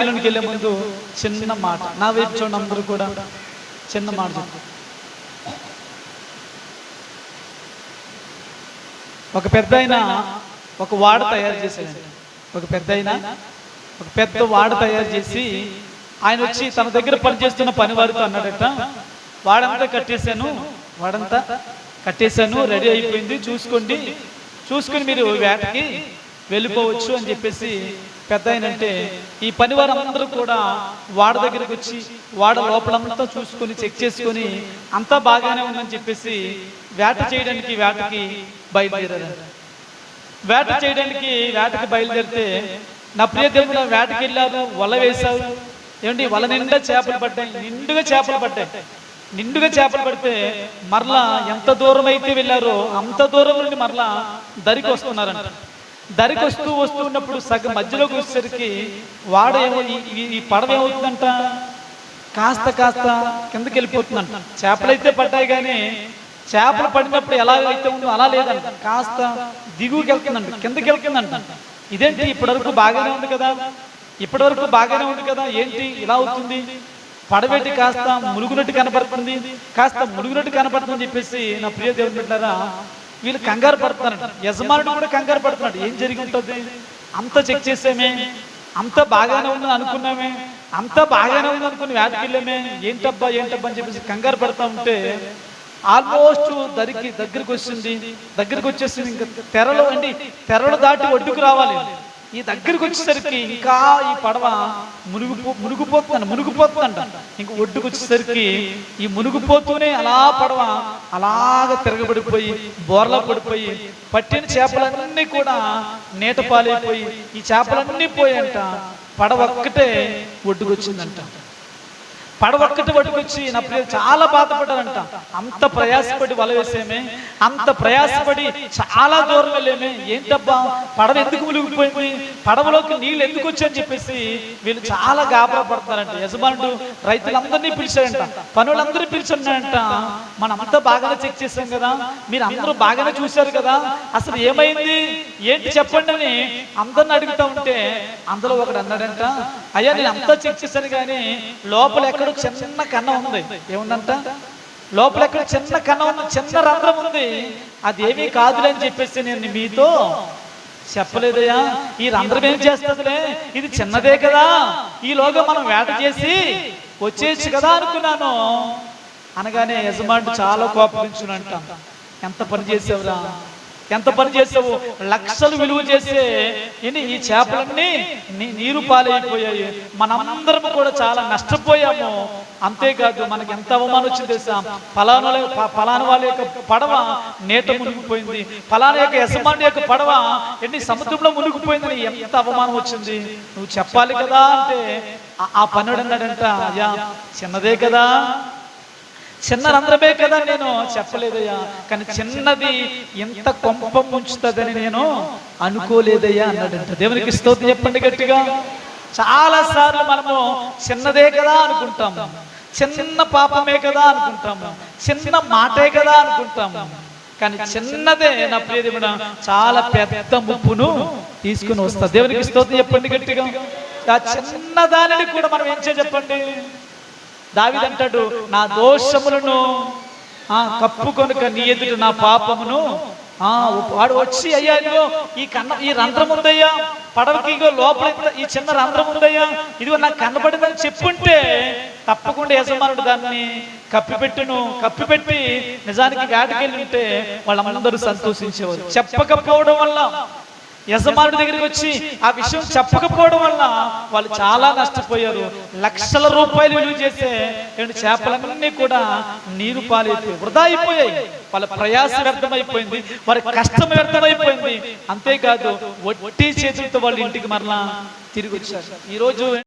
వాక్యంలోకి వెళ్ళే ముందు చిన్న మాట. నా వైపు చూడండి అందరూ కూడా. చిన్న మాట చెప్పు. ఒక పెద్ద ఆయన ఒక వాడ తయారు చేశాడు ఒక పెద్ద ఆయన ఒక పెద్ద వాడ తయారు చేసి ఆయన వచ్చి తన దగ్గర పనిచేస్తున్న పని వారితో అన్నాడట వాడంతా కట్టేశాను వాడంతా కట్టేశాను రెడీ అయిపోయింది చూసుకోండి చూసుకుని మీరు వేటకి వెళ్ళిపోవచ్చు అని చెప్పేసి పెద్ద అంటే ఈ పని వారందరూ కూడా వాడ దగ్గరికి వచ్చి వాడ లోపలంతా చూసుకొని చెక్ చేసుకొని అంతా బాగానే ఉందని చెప్పేసి వేట చేయడానికి వేటకి బయలుదేరారు. వేట చేయడానికి వేటకి బయలుదేరితే నా ప్రియ దేవుడు వేటకి వెళ్ళారు వల వేశారు. ఏమండి వల నిండా చేపలు పడ్డాయి నిండుగా చేపలు పడ్డాయి. నిండుగా చేపలు పడితే మరలా ఎంత దూరం అయితే వెళ్ళారో అంత దూరం నుండి మరలా దరికి వస్తున్నారంట. దరికి వస్తూ వస్తూ ఉన్నప్పుడు సగం మధ్యలోకి వచ్చేసరికి వాడేమో ఈ- ఈ- పడవ ఏమవుతుందంట? కాస్త కాస్త కిందకి వెళ్ళిపోతుందంట. చేపలు అయితే పడ్డాయి కానీ చేపలు పడినప్పుడు ఎలా అయితే ఉందో అలా లేదంట. కాస్త దిగువకి వెళ్తుందంట కిందకి వెళ్తుందంట. ఇదేంటి ఇప్పటివరకు బాగానే ఉంది కదా? ఇప్పటివరకు బాగానే ఉంది కదా? ఏంటి ఇలా అవుతుంది? పడవేటి కాస్త ములుగునట్టు కనపడుతుంది కాస్త ములుగునట్టు కనపడుతుంది చెప్పేసి నా ప్రియ దేవుని వీళ్ళు కంగారు పడుతున్నారు. యజమానుడు కూడా కంగారు పడుతున్నాడు. ఏం జరిగి ఉంటుంది అంత చెక్ చేసామే. అంత బాగానే ఉందని అనుకున్నామే. అంత బాగానే ఉంది అనుకుని వేటకి వెళ్ళామే. ఏంటబ్బా ఏంటబ్బా అని చెప్పేసి కంగారు పడతా ఉంటే ఆల్మోస్ట్ దరికి దగ్గరికి వచ్చింది. దగ్గరికి వచ్చేసింది. ఇంకా తెరలు అండి తెరలు దాటి ఒడ్డుకు రావాలి. ఈ దగ్గరికి వచ్చేసరికి ఇంకా ఈ పడవ మునుగు మునిగిపోతుందంట మునిగిపోతుందంట. ఇంక ఒడ్డుకు వచ్చేసరికి ఈ మునిగిపోతూనే అలా పడవ అలాగ తిరగబడిపోయి బోర్లా పడిపోయి పట్టిన చేపలన్నీ కూడా నీట పాలైపోయి ఈ చేపలన్నీ పోయంట. పడవ ఒక్కటే ఒడ్డుకు వచ్చిందంట పడవక్కటి పట్టుకొచ్చి నా పిల్లలు చాలా బాధపడ్డారంట. అంత ప్రయాసపడి వల వేసేమే. అంత ప్రయాసపడి చాలా దూరం వెళ్ళేమే. ఏంటబ్బా పడవ ఎందుకు మునిగిపోయింది? పడవలోకి నీళ్ళు ఎందుకు వచ్చాయని చెప్పేసి వీళ్ళు చాలా గాబరా పడతారంట. యజమానుడు రైతులందరినీ పిలిచారంట పనులందరినీ పిలిచారంట మనం అంతా బాగానే చెక్ చేసాం కదా. మీరు అందరూ బాగానే చూశారు కదా. అసలు ఏమైంది? ఏంటి చెప్పండి అని అందరిని అడుగుతా ఉంటే అందులో ఒకడు అన్నాడంట అయ్యా నేను అంతా చెక్ చేశాను కానీ లోపల ఎక్కడ చిన్న కన్నం ఉంది. ఏముందంట? లోపల ఎక్కడ చిన్న కన్నం ఉంది? చిన్న రంధ్రం ఉంది. అది ఏమీ కాదులే అని చెప్పేసి నేను మీతో చెప్పలేదయ్యా. ఈ రంధ్రం ఏం చేస్తుందిలే? ఇది చిన్నదే కదా. ఈలోగా మనం వేట చేసి వచ్చేసి కదా అనుకున్నాను. అనగానే యజమాని చాలా కోపగించునంట ఎంత పని చేసేవరా? ఎంత పని చేసావు లక్షలు విలువ చేసే ఇని ఈ చేపలన్నీ నీ- నీరు పాలైపోయాయి. మనందరం కూడా చాలా నష్టపోయాము. అంతేకాదు మనకి ఎంత అవమానం వచ్చింది తెలుసా? ఫలానా ఫలానా వాళ్ళ యొక్క పడవ నేట మునిగిపోయింది. ఫలానా యొక్క యజమాని యొక్క పడవ ఎన్ని సముద్రంలో మునిగిపోయిందని ఎంత అవమానం వచ్చింది? నువ్వు చెప్పాలి కదా అంటే ఆ- ఆ పనుడు అన్నాడంట? అయ్యా చిన్నదే కదా. చిన్న రంధ్రమే కదా నేను చెప్పలేదయ్యా. కానీ చిన్నది ఎంత కొంప ముంచుతుందని నేను అనుకోలేదయ్యా అన్నాడంట దేవునికి స్తోత్రం చెప్పండి గట్టిగా. చాలా సార్లు మనము చిన్నదే కదా అనుకుంటాము చిన్న పాపమే కదా అనుకుంటాము చిన్న మాటే కదా అనుకుంటాము కానీ చిన్నదే నా ప్రియదేవుడ చాలా పెద్ద ముప్పును తీసుకుని వస్తా. దేవునికి స్తోత్రం చెప్పండి గట్టిగా. ఆ చిన్నదానిని కూడా మనం ఏం చేయ చెప్పండి? దావిదంటాడు నా దోషములను ఆ కప్పు కొనుక నీ ఎదుట నా పాపమును ఆ వాడు వచ్చి అయ్యా ఇదిగో ఈ కన్న ఈ రంధ్రం ఉందయ్యా పడవకి ఇగో లోపల ఈ చిన్న రంధ్రం ఉందయ్యా ఇదిగో నాకు కనబడిందని చెప్పుంటే తప్పకుండా యజమానుడు దాన్ని కప్పిపెట్టును కప్పిపెట్టి నిజానికి వేటకెళ్ళి ఉంటే వాళ్ళందరూ సంతోషించేవారు. చెప్పకపోవడం వల్ల యజమానుడి దగ్గరికి వచ్చి ఆ విషయం చెప్పకపోవడం వల్ల వాళ్ళు చాలా నష్టపోయారు. లక్షల రూపాయలు విలువ చేసే రెండు చేపలన్నీ కూడా నీరు పాలైపోయి వృధా అయిపోయాయి. వాళ్ళ ప్రయాస వ్యర్థమైపోయింది వారి కష్టం వ్యర్థమైపోయింది. అంతేకాదు వట్టి చేతులతో వాళ్ళ ఇంటికి మరలా తిరిగి వచ్చారు. ఈ రోజు